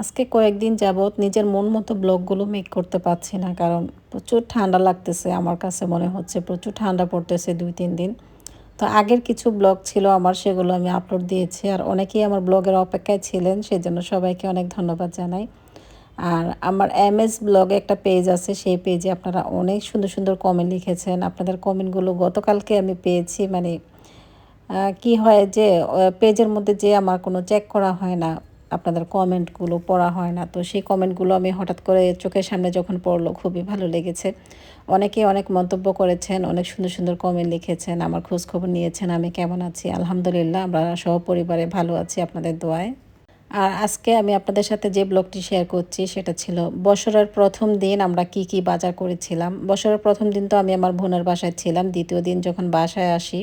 আজকে কয়েকদিন যাবৎ নিজের মন মতো ব্লগগুলো মেক করতে পারছি না, কারণ প্রচুর ঠান্ডা লাগতেছে আমার কাছে মনে হচ্ছে, প্রচুর ঠান্ডা পড়তেছে দুই, তিন দিন। তো আগের কিছু ব্লগ ছিল আমার, সেগুলো আমি আপলোড দিয়েছি, আর অনেকেই আমার ব্লগের অপেক্ষায় ছিলেন, সেজন্য সবাইকে অনেক ধন্যবাদ জানাই। আর আমার এম এস ব্লগে একটা পেজ আছে, সেই পেজে আপনারা অনেক সুন্দর সুন্দর কমেন্ট লিখেছেন। আপনাদের কমেন্টগুলো গতকালকে আমি পেয়েছি মানে কি হয় যে পেজের মধ্যে যে আমার কোনো চেক করা হয় না আপনাদের কমেন্টগুলো পড়া হয় না। তো সেই কমেন্টগুলো আমি হঠাৎ করে চোখের সামনে যখন পড়ল, খুবই ভালো লেগেছে। অনেকে অনেক মন্তব্য করেছেন, অনেক সুন্দর সুন্দর কমেন্ট লিখেছেন, আমার খোঁজ খবর নিয়েছেন, আমি কেমন আছি? আলহামদুলিল্লাহ, আমরা সহপরিবারে ভালো আছি আপনাদের দোয়ায়। আর আজকে আমি আপনাদের সাথে যে ব্লগটি শেয়ার করছি, সেটা ছিল বছরের প্রথম দিন আমরা কি কি বাজার করেছিলাম। বছরের প্রথম দিন তো আমি আমার বোনের বাসায় ছিলাম, দ্বিতীয় দিন যখন বাসায় আসি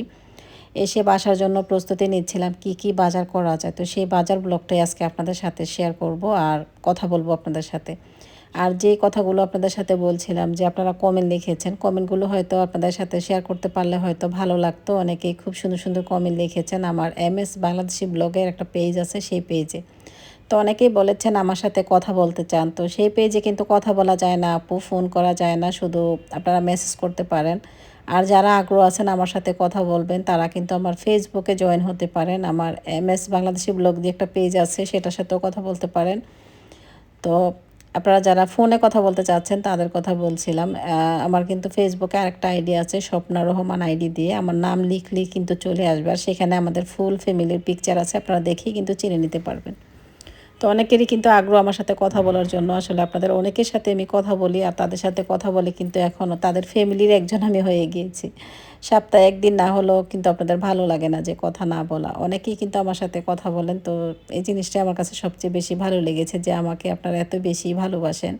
এসে বাসার জন্য প্রস্তুতি নিচ্ছিলাম, কি কি বাজার করা যায়? তো সেই বাজার ব্লগটাই আজকে আপনাদের সাথে শেয়ার করব আর কথা বলব আপনাদের সাথে। আর যে কথাগুলো আপনাদের সাথে বলছিলাম যে আপনারা কমেন্ট লিখেছেন কমেন্টগুলো হয়তো আপনাদের সাথে শেয়ার করতে পারলে হয়তো ভালো লাগতো। অনেকেই খুব সুন্দর সুন্দর কমেন্ট লিখেছেন। আমার এম এস বাংলাদেশি ব্লগের একটা পেজ আছে সেই পেজে তো অনেকেই বলেছেন আমার সাথে কথা বলতে চান। তো সেই পেজে কিন্তু কথা বলা যায় না আপু ফোন করা যায় না, শুধু আপনারা মেসেজ করতে পারেন। আর যারা আগ্রহ আছেন আমার সাথে কথা বলবেন, তারা কিন্তু আমার ফেসবুকে জয়েন হতে পারেন। আমার এম এস বাংলাদেশি ব্লগ দিয়ে একটা পেজ আছে, সেটার সাথেও কথা বলতে পারেন। তো আপনারা যারা ফোনে কথা বলতে চাচ্ছেন, তাদের কথা বলছিলাম। আমার কিন্তু ফেসবুকে আরেকটা আইডি আছে, স্বপ্না রহমান আইডি দিয়ে। আমার নাম লিখলেই কিন্তু চলে আসবে, আর সেখানে আমাদের ফুল ফ্যামিলির পিকচার আছে, আপনারা দেখেই কিন্তু চিনে নিতে পারবেন। তো অনেকেরই কিন্তু আগ্রহ আমার সাথে কথা বলার জন্য। আসলে আপনাদের অনেকের সাথে আমি কথা বলি আর তাদের সাথে কথা বলে কিন্তু এখনও তাদের ফ্যামিলির একজন আমি হয়ে গিয়েছি। সপ্তাহে একদিন না হলেও কিন্তু আপনাদের ভালো লাগে না যে কথা না বলা। অনেকেই কিন্তু আমার সাথে কথা বলেন তো এই জিনিসটা আমার কাছে সবচেয়ে বেশি ভালো লেগেছে যে আমাকে আপনারা এত বেশি ভালোবাসেন।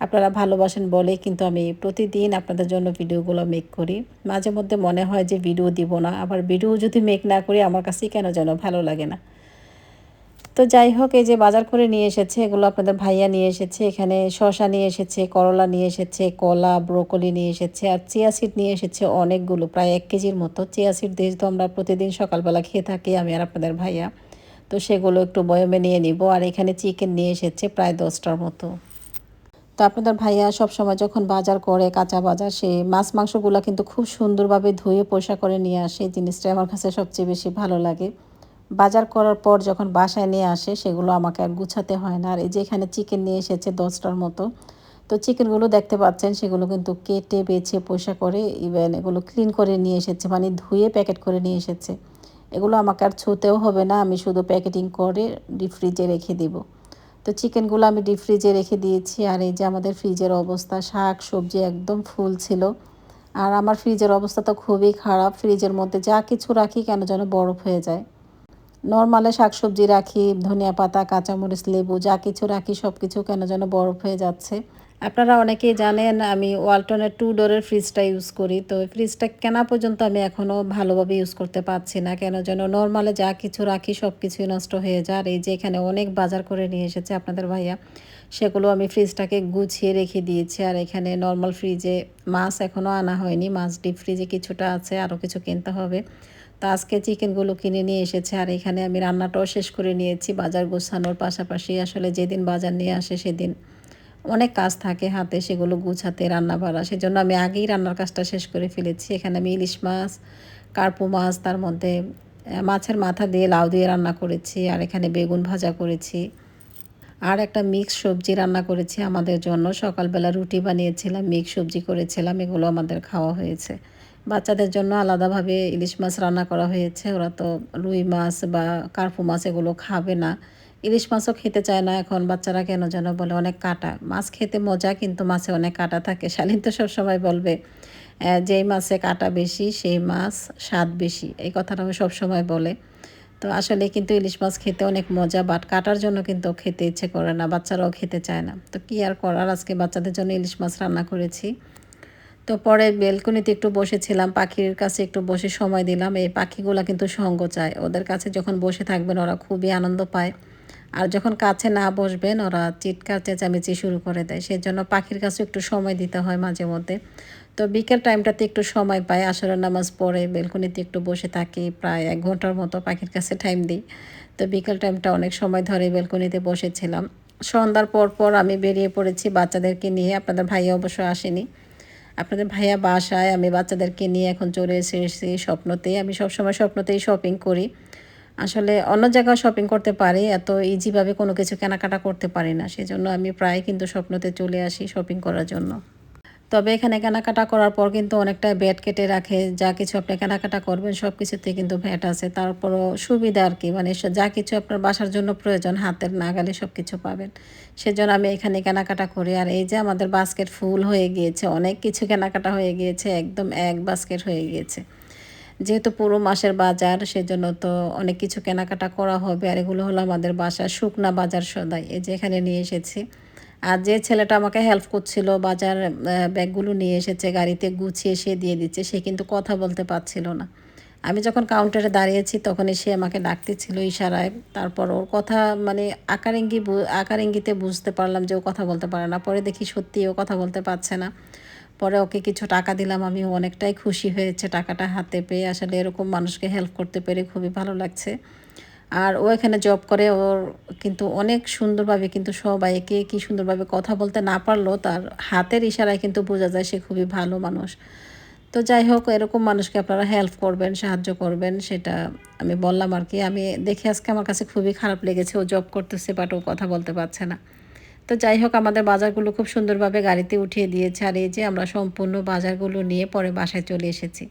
আপনারা ভালোবাসেন বলেই কিন্তু আমি প্রতিদিন আপনাদের জন্য ভিডিওগুলো মেক করি। মাঝে মধ্যে মনে হয় যে ভিডিও দিব না। আবার ভিডিও যদি মেক না করি আমার কাছেই কেন যেন ভালো লাগে না। তো যাই হোক, এই যে বাজার করে নিয়ে এসেছে, এগুলো আপনাদের ভাইয়া নিয়ে এসেছে, এখানে শশা নিয়ে এসেছে, করলা নিয়ে এসেছে, কলা, ব্রোকলি নিয়ে এসেছে, আর চিয়া সিড নিয়ে এসেছে অনেকগুলো, প্রায় এক কেজির মতো। চিয়া সিড তো আমরা প্রতিদিন সকালবেলা খেয়ে থাকি, আমি আর আপনাদের ভাইয়া। তো সেগুলো একটু বয়মে নিয়ে নিব, আর এখানে চিকেন নিয়ে এসেছে প্রায় দশটার মতো। তো আপনাদের ভাইয়া সবসময় যখন বাজার করে কাঁচা বাজার, সে মাছ মাংসগুলো কিন্তু খুব সুন্দরভাবে ধুয়ে পোষা করে নিয়ে আসে, এই জিনিসটা আমার কাছে সবচেয়ে বেশি ভালো লাগে। বাজার করার পর যখন বাসায় নিয়ে আসে, সেগুলো আমাকে আর গুছাতে হয় না। আর এই যে এখানে চিকেন নিয়ে এসেছে দশটার মতো। তো চিকেনগুলো দেখতে পাচ্ছেন, সেগুলো কিন্তু কেটে, বেছে পয়সা করে ইভেন এগুলো ক্লিন করে নিয়ে এসেছে মানে ধুয়ে প্যাকেট করে নিয়ে এসেছে। এগুলো আমাকে আর ছুতেও হবে না, আমি শুধু প্যাকেটিং করে ডিপ ফ্রিজে রেখে দিব। তো চিকেনগুলো আমি ডিপ ফ্রিজে রেখে দিয়েছি, আর এই যে আমাদের ফ্রিজের অবস্থা, শাক, সবজি একদম ফুল ছিল। আর আমার ফ্রিজের অবস্থা তো খুবই খারাপ ফ্রিজের মধ্যে যা কিছু রাখি কেন যেন বরফ হয়ে যায়। নর্মালে শাকসবজি রাখি, ধনিয়া পাতা, কাঁচামরিচ, লেবু, যা কিছু রাখি সব কিছু কেন যেন বরফ হয়ে যাচ্ছে। আপনারা অনেকেই জানেন, আমি ওয়ালটনের টু ডোরের ফ্রিজটা ইউজ করি। তো ফ্রিজটা কেনা পর্যন্ত আমি এখনও ভালোভাবে ইউজ করতে পারছি না। কেন যেন নর্মালে যা কিছু রাখি সব কিছুই নষ্ট হয়ে যায়। আর এই যে এখানে অনেক বাজার করে নিয়ে এসেছে আপনাদের ভাইয়া, সেগুলো আমি ফ্রিজটাকে গুছিয়ে রেখে দিয়েছি। আর এখানে নর্মাল ফ্রিজে মাছ এখনও আনা হয়নি। মাছ ডিপ ফ্রিজে কিছুটা আছে, আরও কিছু কিনতে হবে। তো আজকে চিকেনগুলো কিনে নিয়ে এসেছে। আর এখানে আমি রান্নাটাও শেষ করে নিয়েছি, বাজার গোছানোর পাশাপাশি আসলে যেদিন বাজার নিয়ে আসে সেদিন অনেক কাজ থাকে হাতে, সেগুলো গুছাতে রান্না বাড়া সেজন্য আমি আগেই রান্নার কাজটা শেষ করে ফেলেছি। এখানে আমি ইলিশ মাছ, কার্পু মাছ, তার মধ্যে মাছের মাথা দিয়ে লাউ দিয়ে রান্না করেছি, আর এখানে বেগুন ভাজা করেছি। আর একটা মিক্স সবজি রান্না করেছি আমাদের জন্য। সকালবেলা রুটি বানিয়েছিলাম মিক্স সবজি করেছিলাম, এগুলো আমাদের খাওয়া হয়েছে। বাচ্চাদের জন্য আলাদাভাবে ইলিশ মাছ রান্না করা হয়েছে। ওরা তো রুই মাছ বা কার্পু মাছ এগুলো খাবে না। ইলিশ মাছও খেতে চায় না এখন। বাচ্চারা কেন যেন বলে অনেক কাটা। মাছ খেতে মজা, কিন্তু মাছে অনেক কাটা থাকে। শালীন তো সবসময় বলবে যেই মাছে কাটা বেশি, সেই মাছ স্বাদ বেশি। এই কথাটা আমি সবসময় বলে। তো আসলে কিন্তু ইলিশ মাছ খেতে অনেক মজা, বাট কাটার জন্য কিন্তু খেতে ইচ্ছে করে না। বাচ্চারাও খেতে চায় না। তো কি আর করার? আজকে বাচ্চাদের জন্য ইলিশ মাছ রান্না করেছি। তো পরে বেলকনিতে একটু বসেছিলাম, পাখির কাছে একটু বসে সময় দিলাম। এই পাখিগুলো কিন্তু সঙ্গ চায়। ওদের কাছে যখন বসে থাকবেন, ওরা খুবই আনন্দ পায়। আর যখন কাছে না বসবেন, ওরা চিৎকার, চেঁচামেচি শুরু করে দেয়। সেই জন্য পাখির কাছে একটু সময় দিতে হয় মাঝে মধ্যে। তো বিকেল টাইমটাতে একটু সময় পাই। আসরের নামাজ পড়ে বেলকনিতে একটু বসে থাকি। প্রায় এক ঘণ্টার মতো পাখির কাছে টাইম দিই। তো বিকেল টাইমটা অনেক সময় ধরে বেলকনিতে বসেছিলাম। সন্ধ্যার পর পর আমি বেরিয়ে পড়েছি বাচ্চাদেরকে নিয়ে। আপনাদের ভাইয়া অবশ্য আসেনি। আপনাদের ভাইয়া বাসায়, আমি বাচ্চাদেরকে নিয়ে এখন চলে এসেছি স্বপ্নতে আমি সবসময় স্বপ্নতেই শপিং করি। আসলে অন্য জায়গায় শপিং করতে পারি, এত ইজিভাবে কোনো কিছু কেনাকাটা করতে পারি না। সেজন্য আমি প্রায় কিন্তু স্বপ্নতে চলে আসি শপিং করার জন্য। তবে এখানে কেনাকাটা করার পর কিন্তু অনেকটা ব্যাট কেটে রাখে, যা কিছু আপনি কেনাকাটা করবেন, সব কিছুতে কিন্তু ভ্যাট আছে। তারপরও সুবিধা আর কি মানে যা কিছু আপনার বাসার জন্য প্রয়োজন, হাতের নাগালে সব কিছু পাবেন। সেজন্য আমি এখানে কেনাকাটা করি। আর এই যে আমাদের বাস্কেট ফুল হয়ে গিয়েছে, অনেক কিছু কেনাকাটা হয়ে গিয়েছে, একদম এক বাস্কেট হয়ে গিয়েছে। যেহেতু পুরো মাসের বাজার, সেজন্য তো অনেক কিছু কেনাকাটা করা হবে। আর এগুলো হলো আমাদের বাসার শুকনা বাজার সদাই, এই যে এখানে নিয়ে এসেছি। আর যে ছেলেটা আমাকে হেল্প করছিল, বাজার ব্যাগগুলো নিয়ে এসেছে, গাড়িতে গুছিয়ে সে দিয়ে দিচ্ছে, সে কিন্তু কথা বলতে পারছিল না। আমি যখন কাউন্টারে দাঁড়িয়েছি তখন সে আমাকে ডাকতেছিল ইশারায়। তারপর ওর কথা মানে আকার ইঙ্গি আকার ইঙ্গিতে বুঝতে পারলাম যে ও কথা বলতে পারে না। পরে দেখি সত্যি ও কথা বলতে পারছে না। পরে ওকে কিছু টাকা দিলাম আমি অনেকটাই খুশি হয়েছে। টাকাটা হাতে পেয়ে আসলে এরকম মানুষকে হেল্প করতে পেরে খুবই ভালো লাগছে। আর ও এখানে জব করে, ওর কিন্তু অনেক সুন্দরভাবে কিন্তু সবাইকে কি সুন্দরভাবে কথা বলতে না পারলেও তার হাতের ইশারায় কিন্তু বোঝা যায় সে খুবই ভালো মানুষ। তো যাই হোক, এরকম মানুষকে আপনারা হেল্প করবেন, সাহায্য করবেন, সেটা আমি বললাম আর কি। আমি দেখে আজকে আমার কাছে খুবই খারাপ লেগেছে, ও জব করতেছে বাট ও কথা বলতে পারছে না। তো যাই হোক, আমাদের বাজারগুলো খুব সুন্দরভাবে গাড়িতে উঠিয়ে দিয়েছে। আর এই যে আমরা সম্পূর্ণ বাজারগুলো নিয়ে পরে বাসায় চলে এসেছি।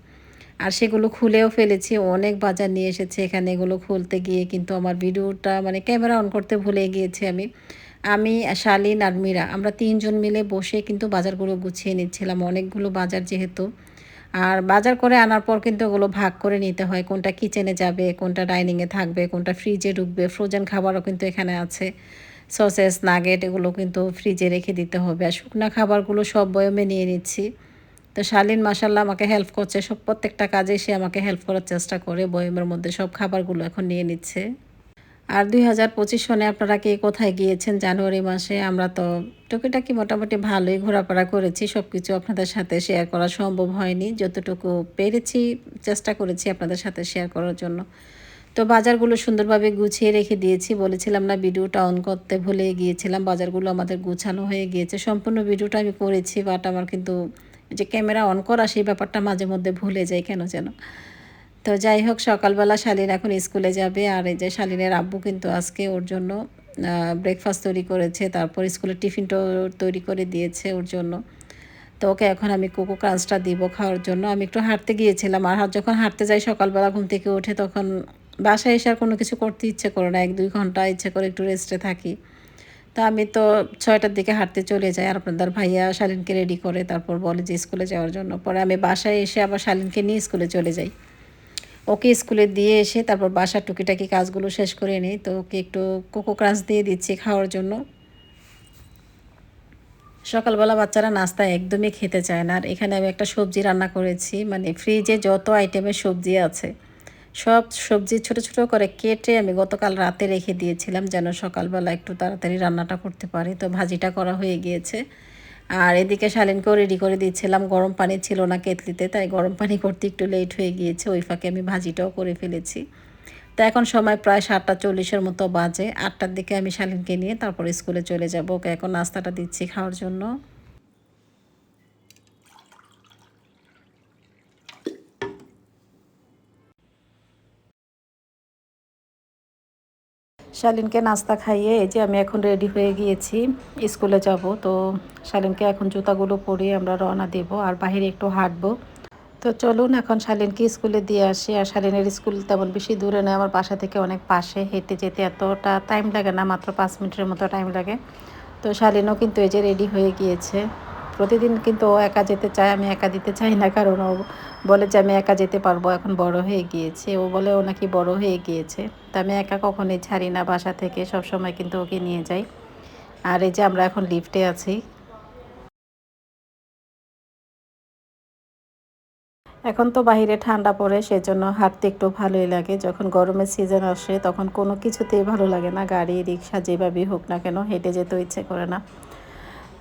আর সেগুলো খুলেও ফেলেছি। অনেক বাজার নিয়ে এসেছে এখানে এগুলো খুলতে গিয়ে, কিন্তু আমার ভিডিওটা মানে ক্যামেরা অন করতে ভুলে গিয়েছি আমি। আমি, শালিন আর মীরা, আমরা তিনজন মিলে বসে কিন্তু বাজারগুলো গুছিয়ে নিচ্ছিলাম, অনেকগুলো বাজার যেহেতু। আর বাজার করে আনার পর কিন্তু ওগুলো ভাগ করে নিতে হয়, কোনটা কিচেনে যাবে, কোনটা ডাইনিংয়ে থাকবে, কোনটা ফ্রিজে ঢুকবে ফ্রোজেন খাবারও কিন্তু এখানে আছে। সসেস নাগেট এগুলো কিন্তু ফ্রিজে রেখে দিতে হবে। আর শুকনো খাবারগুলো সব বয়মে নিয়ে নিচ্ছি। তো শালীন মাসাল্লাহ আমাকে হেল্প করছে। সব প্রত্যেকটা কাজে সে আমাকে হেল্প করার চেষ্টা করে, বয়মের মধ্যে সব খাবারগুলো এখন নিয়ে নিচ্ছে। আর দুই হাজার পঁচিশ সনে আপনারা কে কোথায় গিয়েছেন জানুয়ারি মাসে, আমরা তো টুকিটাকি মোটামুটি ভালোই ঘোরাফেরা করেছি সব কিছু আপনাদের সাথে শেয়ার করা সম্ভব হয়নি। যতটুকু পেরেছি, চেষ্টা করেছি আপনাদের সাথে শেয়ার করার জন্য। তো বাজারগুলো সুন্দরভাবে গুছিয়ে রেখে দিয়েছি, বলেছিলাম না ভিডিওটা অন করতে ভুলে গিয়েছিলাম, বাজারগুলো আমাদের গুছানো হয়ে গিয়েছে। সম্পূর্ণ ভিডিওটা আমি করেছি বাট আমার কিন্তু যে ক্যামেরা অন করা সেই ব্যাপারটা মাঝে মধ্যে ভুলে যাই কেন যেন। তো যাই হোক, সকালবেলা শালিন এখন স্কুলে যাবে আর এই যে শালিনের আব্বু কিন্তু আজকে ওর জন্য ব্রেকফাস্ট তৈরি করেছে, তারপর স্কুলের টিফিনটাও তৈরি করে দিয়েছে ওর জন্য। তো ওকে এখন আমি কোকো ক্রাঞ্চটা দিব খাওয়ার জন্য। আমি একটু হাঁটতে গিয়েছিলাম, আর যখন হাঁটতে যাই সকালবেলা ঘুম থেকে উঠে তখন বাসায় এসে আর কোনো কিছু করতে ইচ্ছে করে না। এক দুই ঘণ্টা ইচ্ছে করে একটু রেস্টে থাকি। তা আমি তো ছয়টার দিকে হাঁটতে চলে যাই আর আপনাদের ভাইয়া শালিনকে রেডি করে, তারপর বলে যে স্কুলে যাওয়ার জন্য। পরে আমি বাসায় এসে আবার শালিনকে নিয়ে স্কুলে চলে যাই। ওকে স্কুলে দিয়ে এসে তারপর বাসার টুকিটাকি কাজগুলো শেষ করে নিই, তো ওকে একটু কোকো ক্রাঞ্চ দিয়ে দিচ্ছি খাওয়ার জন্য। সকালবেলা বাচ্চারা নাস্তা একদমই খেতে চায় না। আর এখানে আমি একটা সবজি রান্না করেছি মানে ফ্রিজে যত আইটেমের সবজি আছে সব সবজি ছোট ছোট করে কেটে আমি গতকাল রাতে রেখে দিয়েছিলাম যেন সকালবেলা একটু তাড়াতাড়ি রান্নাটা করতে পারি। তো ভাজিটা করা হয়ে গিয়েছে। আর এদিকে শালিনকেও রেডি করে দিচ্ছিলাম গরম পানি ছিল না কেতলিতে তাই গরম পানি করতে একটু লেট হয়ে গিয়েছে। ওই ফাঁকে আমি ভাজিটাও করে ফেলেছি। তো এখন সময় প্রায় সাতটা চল্লিশের মতো বাজে। আটটার দিকে আমি শালিনকে নিয়ে তারপর স্কুলে চলে যাব। ওকে এখন নাস্তাটা দিচ্ছি খাওয়ার জন্য। শালিনকে নাস্তা খাইয়ে এই যে আমি এখন রেডি হয়ে গিয়েছি, স্কুলে যাব। তো শালিনকে এখন জুতাগুলো পরিয়ে আমরা রওনা দেব আর বাহিরে একটু হাঁটবো। তো চলুন এখন শালিনকে স্কুলে দিয়ে আসি। আর শালিনের স্কুল তেমন বেশি দূরে নয়, আমার বাসা থেকে অনেক পাশে। হেঁটে যেতে এতটা টাইম লাগে না, মাত্র পাঁচ মিনিটের মতো টাইম লাগে। তো শালিনও কিন্তু এই যে রেডি হয়ে গিয়েছে। প্রতিদিন কিন্তু ও একা যেতে চায়, আমি একা দিতে চাই না। কারণ ও বলে যে, আমি একা যেতে পারব, এখন বড় হয়ে গিয়েছে। ও বলে, ও নাকি বড় হয়ে গিয়েছে। তো আমি একা কখনোই ছাড়ি না, বাসা থেকে সব সময় কিন্তু ওকে নিয়ে যাই। আর এই যে, আমরা এখন লিফটে আছি। এখন তো বাহিরে ঠান্ডা পড়ে, সেজন্য হাঁটতে একটু ভালোই লাগে। যখন গরমের সিজন আসে, তখন কোনো কিছুতেই ভালো লাগে না। গাড়ি, রিক্সা যেভাবেই হোক না কেন, হেঁটে যেতে ইচ্ছে করে না।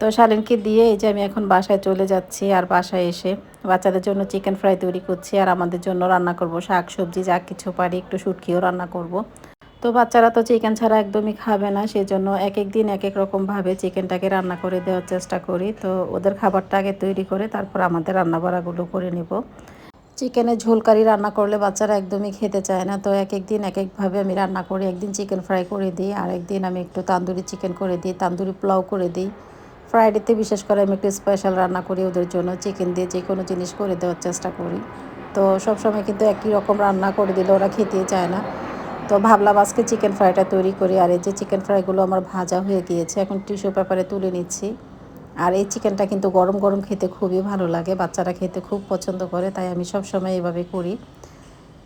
তো শালিনকে দিয়ে এই যে আমি এখন বাসায় চলে যাচ্ছি আর বাসায় এসে বাচ্চাদের জন্য চিকেন ফ্রাই তৈরি করছি আর আমাদের জন্য রান্না করব শাক সবজি, যা কিছু পারি, একটু শুটকিও রান্না করব। তো বাচ্চারা তো চিকেন ছাড়া একদমই খাবে না সেই জন্য এক এক দিন এক এক রকমভাবে চিকেনটাকে রান্না করে দেওয়ার চেষ্টা করি। তো ওদের খাবারটা আগে তৈরি করে তারপর আমাদের রান্না বাড়াগুলো করে নিব। চিকেনের ঝোলকারি রান্না করলে বাচ্চারা একদমই খেতে চায় না, তো এক একদিন এক একভাবে আমি রান্না করি। একদিন চিকেন ফ্রাই করে দিই আর একদিন আমি একটু তান্দুরি চিকেন করে দিই, তান্দুরি পোলাও করে দিই। ফ্রাইডেতে বিশেষ করে আমি একটু স্পেশাল রান্না করি ওদের জন্য চিকেন দিয়ে যে কোনো জিনিস করে দেওয়ার চেষ্টা করি। তো সবসময় কিন্তু একই রকম রান্না করে দিলে ওরা খেতেই চায় না। তো ভাবলাম আজকে চিকেন ফ্রাইটা তৈরি করি, আর এই যে চিকেন ফ্রাইগুলো আমার ভাজা হয়ে গিয়েছে, এখন টিস্যু পেপারে তুলে নিচ্ছি। আর এই চিকেনটা কিন্তু গরম গরম খেতে খুবই ভালো লাগে, বাচ্চারা খেতে খুব পছন্দ করে, তাই আমি সব সময় এভাবে করি।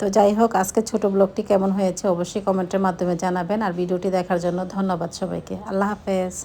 তো যাই হোক, আজকে ছোট ব্লগটি কেমন হয়েছে অবশ্যই কমেন্টের মাধ্যমে জানাবেন, আর ভিডিওটি দেখার জন্য ধন্যবাদ সবাইকে। আল্লাহ হাফেজ।